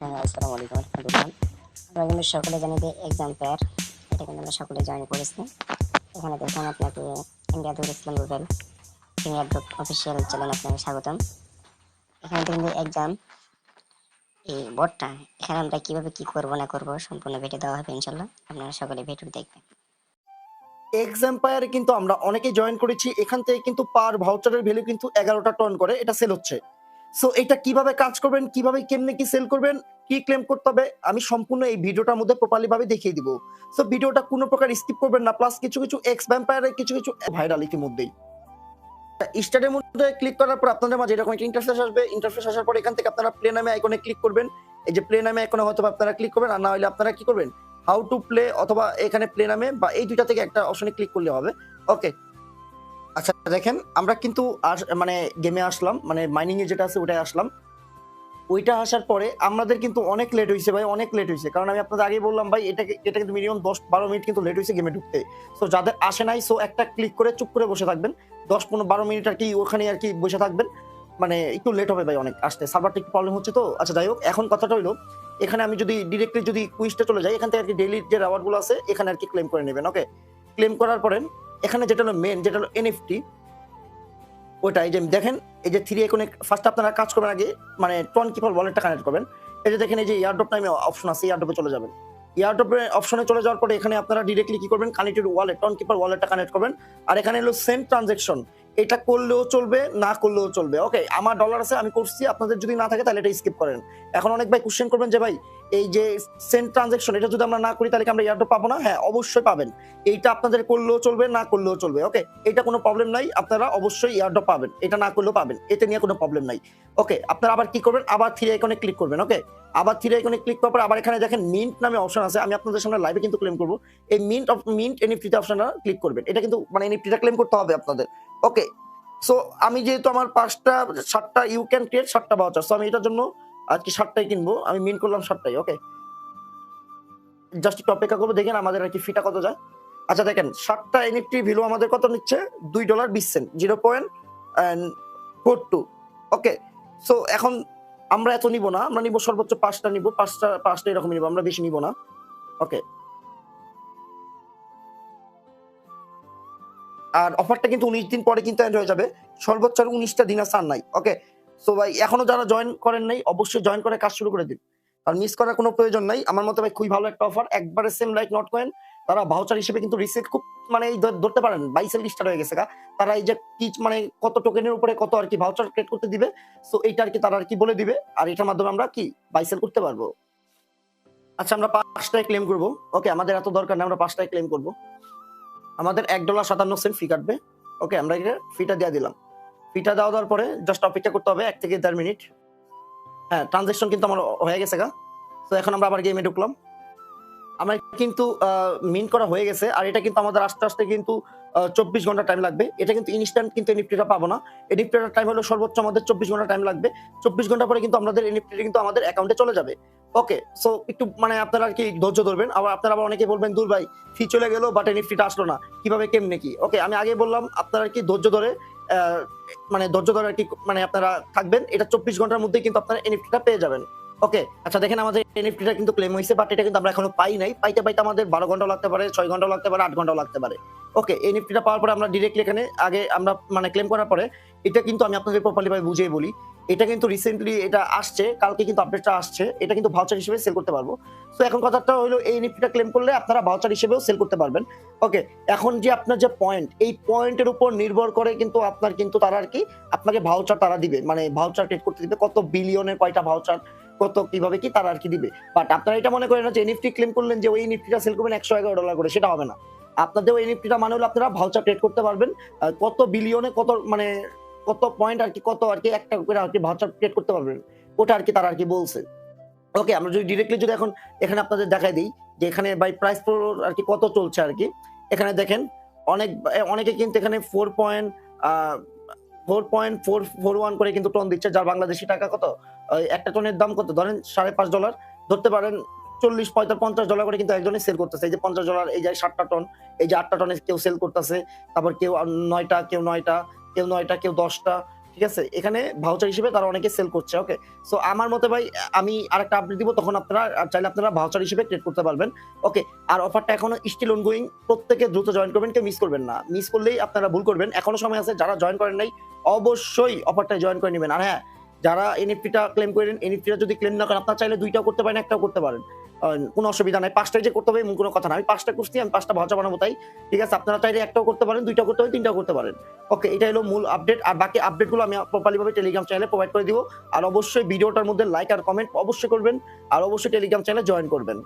হ্যাঁ আসসালামু আলাইকুম রহমতুল্লাহ আমরা কিন্তু সকলে জানি যে এক্সাম পেয়ার এটা কিন্তু আমরা সকলে জয়েন করেছি। এখানে দেখুন আপনাকে ইন্ডিয়া দূর Islam Rubel senior dot official channel আপনাকে স্বাগতম। এখানে কিন্তু এক্সাম এই বোর্ডটা এখানে আমরা কীভাবে কি করব, না করব, সম্পূর্ণ ভিডিও দেওয়া হবে ইনশাল্লাহ। আপনারা সকলে ভিডিও দেখবেন। এক্স এম্পায়ারে কিন্তু আমরা অনেকে জয়েন করেছি, এখান থেকে কিন্তু পার ভাউচারের ভ্যালু কিন্তু এগারোটা টন করে, এটা সেল হচ্ছে। সো এটা কীভাবে কাজ করবেন, কীভাবে কেমনে কি সেল করবেন, কি ক্লেম করতে হবে, আমি সম্পূর্ণ এই ভিডিওটার মধ্যে প্রপারলি ভাবে দেখিয়ে দিব। সো ভিডিওটা কোনো প্রকার স্কিপ করবেন না প্লাস কিছু কিছু এক্স ভ্যাম্পায়ারের কিছু কিছু ভাইরাল ইতিমধ্যেই। স্টার্টের মধ্যে ক্লিক করার পর আপনাদের মাঝে এরকম একটা ইন্টারফেস আসবে ইন্টারফেস আসার পর এখান থেকে আপনারা প্লে নামে আইকনে ক্লিক করবেন। এই যে প্লে নামে আইকনে হয়তো আপনারা ক্লিক করবেন, আর না হলে আপনারা কি করবেন? হাউ টু প্লে অথবা এখানে প্লে নামে বা এই দুইটা থেকে একটা অপশনে ক্লিক করলে হবে। ওকে আচ্ছা দেখেন, আমরা কিন্তু আস- মানে গেমে আসলাম মানে মাইনিং এ যেটা আছে ওটাই আসলাম। ওইটা আসার পরে আমাদের কিন্তু অনেক লেট হয়েছে ভাই, অনেক লেট হয়েছে কারণ আমি আপনাদের আগে বললাম ভাই এটা এটা কিন্তু মিনিমাম দশ বারো মিনিট কিন্তু লেট হয়েছে গেমে ঢুকতে। সো যাদের আসে নাই সো একটা ক্লিক করে চুপ করে বসে থাকবেন। দশ, পনেরো, বারো মিনিট আর কি ওখানে আর কি বসে থাকবেন। মানে একটু লেট হবে ভাই অনেক, আসতে। সার্ভারটা একটু প্রবলেম হচ্ছে তো? আচ্ছা যাই হোক, এখন কথাটা হইল, এখানে আমি যদি ডিরেক্টলি যদি কুইজটা চলে যাই, এখান থেকে আর কি ডেইলি যে রেওয়ার্ডগুলো আছে, এখানে আর কি ক্লেম করে নেবেন ওকে ক্লেম করার পরে এখানে যেটা হলো মেন যেটা হলো এনএফটি ওইটা এই যে দেখেন, এই যে থ্রি এখন ফার্স্ট আপনারা কাজ করবেন আগে মানে টন কিপার ওয়ালেটটা কানেক্ট করবেন। এই যে দেখেন, এই যে ইয়ারড্রপ টাইমে অপশন আছে ইয়ারড্রপে চলে যাবেন। ইয়ারড্রপে অপশনে চলে যাওয়ার পরে এখানে আপনারা ডিরেক্টলি কি করবেন কানেক্টেড ওয়ালেট টন কিপার ওয়ালেটটা কানেক্ট করবেন। আর এখানে হলো সেন্ট ট্রানজেকশন এটা করলেও চলবে, না করলেও চলবে। ওকে আমার ডলার আছে, আমি করছি। আপনাদের যদি না থাকে, তাহলে এটা স্কিপ করেন। এখন অনেক ভাই কোশ্চেন করবেন যে, ভাই, এই যে সেন্ট ট্রানজেকশন এটা যদি আমরা না করি, তাহলে কি আমরা ইয়ারড্রপ পাবো না? হ্যাঁ অবশ্যই পাবেন। এইটা আপনাদের করলেও চলবে, না করলেও চলবে। ওকে এটা কোনো প্রবলেম নাই। আপনারা অবশ্যই ইয়ারড্রপ পাবেন। এটা না করলেও পাবেন। এতে নিয়ে কোনো প্রবলেম নাই। ওকে আপনারা আবার কি করবেন? আবার থ্রি আইকনে ক্লিক করবেন। ওকে আবার থ্রি আইকনে ক্লিক করার পর আবার এখানে দেখেন মিন্ট নামে অপশন আছে। আমি আপনাদের সামনে লাইভে কিন্তু ক্লেম করব। এই মিন্ট অফ মিন্ট এনএফটিতে অপশনটা ক্লিক করবেন। এটা কিন্তু মানে এনএফটিটা ক্লেম করতে হবে আপনাদের। ওকে সো আমি যেহেতু আমার পাঁচটা, সাতটা ইউ ক্যান ক্রিয়েট সাতটা বাউচার সো আমি এটার জন্য আজকে সাতটাই কিনবো। আমি মিন করলাম সাতটাই ওকে জাস্ট একটু অপেক্ষা করব, দেখেন আমাদের আর কি ফিটা কত যায়। আচ্ছা দেখেন, সাতটা এনএফটি ভ্যালু আমাদের কত নিচ্ছে? দুই ডলার বিশ cent zero point four two okay so এখন আমরা এত নিব না, আমরা নিব সর্বোচ্চ পাঁচটা নিব, পাঁচটা পাঁচটা এরকম নিব, আমরা বেশি নিব না ওকে আর অফারটা কিন্তু উনিশ দিন পরে কিন্তু এন্ড হয়ে যাবে। সর্বোচ্চ আর উনিশটা দিন আর নাই ওকে সো ভাই, এখনও যারা জয়েন করেন নাই, অবশ্যই জয়েন করে কাজ শুরু করে দিন। আর মিস করার কোনো প্রয়োজন নাই। আমার মতে, ভাই, খুবই ভালো একটা অফার একবারে সেম লাইক নট কয়েন তারা ভাউচার হিসেবে কিন্তু রিসেট খুব মানে ধরতে পারেন বাইসেল স্টার্ট হয়ে গেছে তারা এই যে, কি মানে কত টোকেনের উপরে কত আর কি ভাউচার ক্রিয়েট করতে দিবে সো এইটা আর কি তারা আর কি বলে দিবে। আর এটার মাধ্যমে আমরা কি বাইসেল করতে পারব? আচ্ছা আমরা পাঁচটায় ক্লেম করব ওকে আমাদের এত দরকার না আমরা পাঁচটায় ক্লেম করব। আমাদের এক ডলার সাতান্ন সেন্ট ফি কাটবে। ওকে আমরা এটা ফিটা দিয়ে দিলাম। ফিটা দেওয়া দেওয়ার পরে জাস্ট অপেক্ষা করতে হবে এক থেকে দেড় মিনিট হ্যাঁ ট্রানজেকশন কিন্তু আমার হয়ে গেছে গা। তো এখন আমরা আবার গেমে ঢুকলাম। আমার কিন্তু মিন করা হয়ে গেছে। আর এটা কিন্তু আমাদের আস্তে আস্তে কিন্তু চব্বিশ ঘণ্টা টাইম লাগবে। এটা কিন্তু ইনস্ট্যান্ট কিন্তু এনএফটিটা পাবো না। এনএফটিটার টাইম হলো সর্বোচ্চ আমাদের চব্বিশ ঘণ্টা টাইম লাগবে। চব্বিশ ঘণ্টা পরে কিন্তু আমাদের এনএফটিটা কিন্তু আমাদের অ্যাকাউন্টে চলে যাবে। ওকে সো একটু মানে আপনারা আর কি ধৈর্য ধরবেন? আবার আপনারা আবার অনেকে বলবেন দূর ভাই ফি চলে গেল বাট এনএফটিটা আসলো না। কীভাবে, কেমনে কি? ওকে আমি আগে বললাম, আপনারা আর কি ধৈর্য ধরে মানে ধৈর্য ধরে আর কি মানে আপনারা থাকবেন, এটা চব্বিশ ঘণ্টার মধ্যে কিন্তু আপনারা এনএফটিটা পেয়ে যাবেন। ওকে আচ্ছা দেখেন আমাদের এনএফটিটা কিন্তু ক্লেম হয়েছে বাট এটা কিন্তু আমরা এখনও পাই নাই। পাইতে পাইতে আমাদের বারো ঘণ্টা লাগতে পারে, ছয় ঘণ্টা লাগতে পারে, আট ঘণ্টা লাগতে পারে। ওকে এনএফটিটা পাওয়ার পরে আমরা ডিরেক্টলি এখানে, আগে আমরা মানে ক্লেম করার পরে, এটা কিন্তু আমি আপনাদের প্রপারলি ভাবে বুঝিয়ে বলি। এটা কিন্তু রিসেন্টলি এটা আসছে, কালকে কিন্তু আপডেটটা আসছে, এটা কিন্তু ভাউচার হিসেবে সেল করতে পারব। তো এখন কথাটা হলো, এই এনএফটিটা ক্লেম করলে আপনারা ভাউচার হিসেবেও সেল করতে পারবেন। ওকে এখন যে আপনার যে পয়েন্ট এই পয়েন্টের উপর নির্ভর করে কিন্তু আপনার কিন্তু তারা আর কি, আপনাকে ভাউচার তারা দিবে মানে ভাউচার ক্রিয়েট করতে দিবে। কত বিলিয়নের কয়টা ভাউচার কত, কীভাবে কি তারা আর কি দিবে। বাট আপনারা এটা মনে করেন না যে এনএফটি ক্লেম করলেন যে ওই এনএফটিটা সেল করবেন একশো এগারো ডলার করে, সেটা হবে না। আপনাদের ওই এনএফটিটা মানে হলো আপনারা ভাউচার ক্রিয়েট করতে পারবেন কত বিলিয়নে কত মানে কত পয়েন্ট আর কি, কত আর কি, একটা করে আর কি ভাউচার ক্রিয়েট করতে পারবেন। ওটা আর কি তারা আর কি বলছে। ওকে আমরা যদি ডিরেক্টলি যদি এখন এখানে আপনাদের দেখাই দিই যে এখানে বাই প্রাইস আর কি কত চলছে আর কি। এখানে দেখেন, অনেক অনেকে কিন্তু এখানে four point four point four four one করে কিন্তু টন দিচ্ছে, যার বাংলাদেশি টাকা কত? একটা টনের দাম কত? ধরেন সাড়ে পাঁচ ডলার ধরতে পারেন চল্লিশ পঁয়তাল্লিশ পঞ্চাশ ডলার করে কিন্তু একজনই সেল করতেছে। এই যে পঞ্চাশ ডলার এই যে সাতটা টন এই যে আটটা টনে কেউ সেল করতেছে, তারপর কেউ নয়টা কেউ নয়টা কেউ নয়টা, কেউ দশটা, ঠিক আছে? এখানে ভাউচার হিসেবে তারা অনেকে সেল করছে ওকে সো আমার মতে ভাই, আমি আর একটা আপডেট দিব, তখন আপনারা চাইলে আপনারা ভাউচার হিসেবে ট্রেড করতে পারবেন ওকে আর অফারটা এখনও স্টিল অন গোয়িং প্রত্যেকে দ্রুত জয়েন করবেন, কেউ মিস করবেন না। মিস করলেই আপনারা ভুল করবেন। এখনও সময় আছে, যারা জয়েন করেন নাই, অবশ্যই অফারটা জয়েন করে নেবেন। আর হ্যাঁ যারা এনএফটিটা ক্লেম করেন এনএফটিটা যদি ক্লেম না করেন, আপনার চাইলে দুইটাও করতে পারেন, একটাও করতে পারেন। কোনো অসুবিধা নাই। পাঁচটাই যে করতে হবে, এমন কোনো কথা না। আমি পাঁচটা করছি, আমি পাঁচটা ভাজা বানাবো তাই। ঠিক আছে, আপনারা চাইলে একটাও করতে পারেন দুইটা করতে হবে তিনটাও করতে পারেন। ওকে, এটা হলো মূল আপডেট আর বাকি আপডেটগুলো আমি প্রপারলিভাবে টেলিগ্রাম চ্যানেলে প্রোভাইড করে দিব। আর অবশ্যই ভিডিওটার মধ্যে লাইক আর কমেন্ট অবশ্যই করবেন। আর অবশ্যই টেলিগ্রাম চ্যানেলে জয়েন করবেন।